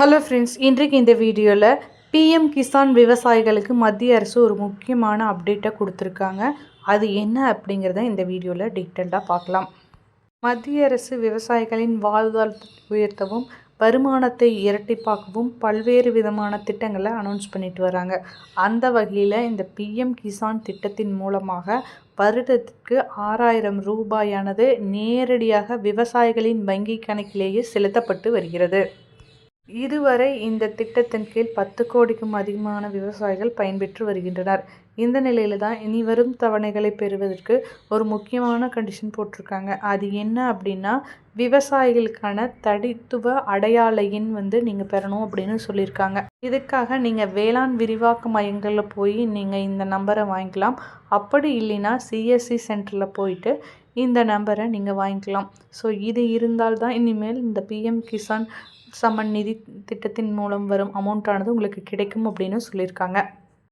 Hello friends இன்றைக்கு இந்த வீடியோவில் பிஎம் கிசான் விவசாயிகளுக்கு மத்திய அரசு ஒரு முக்கியமான அப்டேட்டை கொடுத்துருக்காங்க. அது என்ன அப்படிங்கிறத இந்த வீடியோவில் டீட்டெயில்டாக பார்க்கலாம். மத்திய அரசு விவசாயிகளின் வாழ்வாதாரத்தை உயர்த்தவும் வருமானத்தை இரட்டிப்பாக்கவும் பல்வேறு விதமான திட்டங்களை அனௌன்ஸ் பண்ணிட்டு வராங்க. அந்த வகையில் இந்த பிஎம் கிசான் திட்டத்தின் மூலமாக வருடத்திற்கு ஆறாயிரம் ரூபாயானது நேரடியாக விவசாயிகளின் வங்கி கணக்கிலேயே செலுத்தப்பட்டு வருகிறது. இதுவரை இந்த திட்டத்தின் கீழ் பத்து கோடிக்கும் அதிகமான விவசாயிகள் பயன்பெற்று வருகின்றனர். இந்த நிலையில தான் இனி வரும் தவணைகளை பெறுவதற்கு ஒரு முக்கியமான கண்டிஷன் போட்டிருக்காங்க. அது என்ன அப்படின்னா விவசாயிகளுக்கான தடித்துவ அடையாள எண் வந்து நீங்கள் பெறணும் அப்படின்னு சொல்லியிருக்காங்க. இதுக்காக நீங்கள் வேளாண் விரிவாக்க மையங்களில் போய் நீங்கள் இந்த நம்பரை வாங்கிக்கலாம். அப்படி இல்லைன்னா சிஎஸ்சி சென்டரில் போயிட்டு இந்த நம்பரை நீங்கள் வாங்கிக்கலாம். ஸோ இது இருந்தால் தான் இனிமேல் இந்த பிஎம் கிசான் சம்மன் நிதி திட்டத்தின் மூலம் வரும் அமௌண்ட்டானது உங்களுக்கு கிடைக்கும் அப்படின்னு சொல்லியிருக்காங்க.